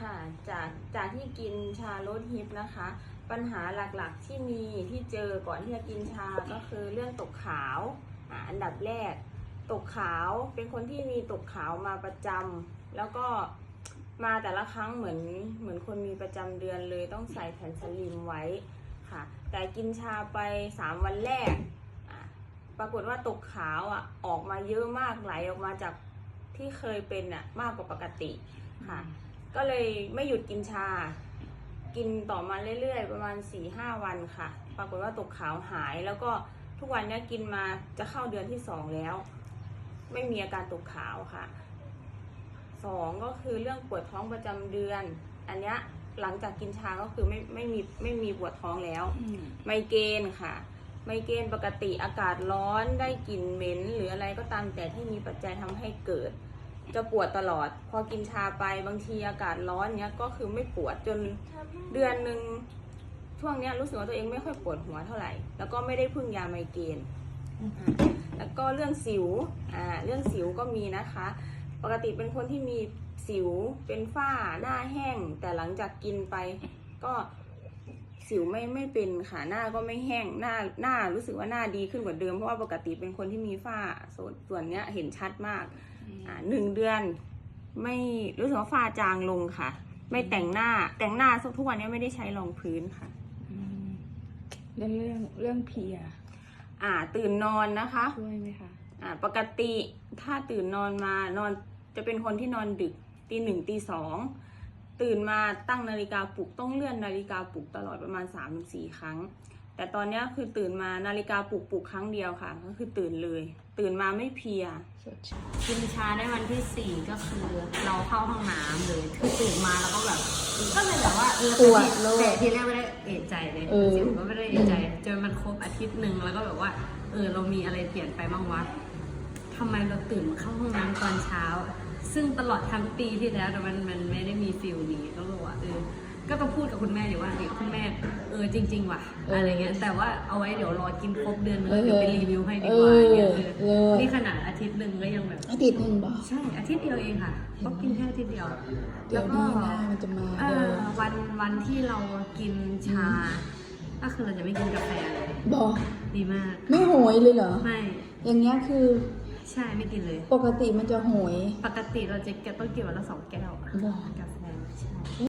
ค่ะ จากจากที่กินชาลดฮิตนะคะ ปัญหาหลักๆที่มีที่เจอก่อนที่จะกินชาก็คือเรื่องตกขาวอันดับแรก ตกขาวเป็นคนที่มีตกขาวมาประจำแล้วก็มาแต่ละครั้งเหมือนเหมือนคนมีประจำเดือนเลยต้องใส่แผ่นสลิมไว้ค่ะ แต่กินชาไป 3 วันแรก ปรากฏว่าตกขาวอะออกมาเยอะมากไหลออกมาจากที่เคยเป็นอะมากกว่าปกติค่ะ ก็เลยไม่หยุดกินชา กินต่อมาเรื่อยๆ ประมาณ4ี่ห้าวันค่ะ ปรากฏว่าตกขาวหายแล้วก็ทุกวันเนี้ยกินมาจะเข้าเดือนที่สองแล้ว ไม่มีอาการตกขาวค่ะสองก็คือเรื่องปวดท้องประจำเดือน อันเนี้ยหลังจากกินชาก็คือไม่ไม่มีไม่มีปวดท้องแล้วไมเกรนค่ะ ไมเกรนปกติอากาศร้อนได้กลิ่นเหม็น หรืออะไรก็ตามแต่ที่มีปัจจัยทำให้เกิด จะปวดตลอด พอกินชาไปบางทีอากาศร้อนเนี้ยก็คือไม่ปวดจนเดือนหนึ่งช่วงเนี้ยรู้สึกว่าตัวเองไม่ค่อยปวดหัวเท่าไหร่ แล้วก็ไม่ได้พึ่งยาไมเกรนอ่าแล้วก็เรื่องสิวอ่าเรื่องสิวก็มีนะคะ ปกติเป็นคนที่มีสิวเป็นฝ้าหน้าแห้ง แต่หลังจากกินไปก็ สิวไม่ไม่เป็นค่ะหน้าก็ไม่แห้งหน้าหน้ารู้สึกว่าหน้าดีขึ้นกว่าเดิมเพราะว่าปกติเป็นคนที่มีฝ้าส่วนส่วนเนี้ยเห็นชัดมากอ่าหนึ่งเดือนไม่รู้สึกว่าฝ้าจางลงค่ะ ไม่แต่งหน้าแต่งหน้าทุกวันนี้ไม่ได้ใช้รองพื้นค่ะอืมแล้วเรื่องเรื่องเพลีย อ่าตื่นนอนนะคะช่วยไหมคะอ่าปกติถ้าตื่นนอนมานอนจะเป็นคนที่นอนดึกตีหนึ่งตีสอง ตื่นมาตั้งนาฬิกาปลุกต้องเลื่อนนาฬิกาปลุกตลอดประมาณ3าถึงสครั้ง แต่ตอนเนี้ยคือตื่นมานาฬิกาปลุกปลุกครั้งเดียวค่ะ ก็คือตื่นเลย ตื่นมาไม่เพลียสดชื่นกินชาได้วันที่สี่ก็คือเราเข้าห้องน้ำเลยคือตื่นมาแล้วก็แบบก็เลยแบบว่าเออปวดโลกแต่ทีแรกไม่ได้เอะใจเลยเออจริงๆก็ไม่ได้เอะใจจนมันครบอาทิตย์หนึ่งแล้วก็แบบว่าเออเรามีอะไรเปลี่ยนไปบ้างวะทำไมเราตื่นมาเข้าห้องน้ำตอนเช้า ซึ่งตลอดทั้งปีที่แล้วแต่มันมันไม่ได้มีฟิลนี้ก็เลยว่าเออก็ต้องพูดกับคุณแม่อยู่ว่าเด็กคุณแม่เออจริง ๆ ว่ะอะไรเงี้ยแต่ว่าเอาไว้เดี๋ยวรอกินครบเดือนนึงแล้วเดี๋ยวไปรีวิวให้ดีกว่าเนี่ยเออเอเอออนี่ขนาดอาทิตย์หนึ่งก็ยังแบบอาทิตย์หนึ่งบอกใช่อาทิตย์เดียวเองค่ะก็กินแค่อาทิตย์เดียวเดี๋ยวนี้หน้ามันจะมาเอเอออวันวันที่เรากินชา ก็คือเราจะไม่กินกาแฟเลยบอกดีมาก ไม่โหยเลยเหรอไม่อย่างเงี้ยคือ ใช่ไม่กินเลย ปกติมันจะโวยปกติเราจะแกต้องกินวันละสองแก้วกาแฟใช่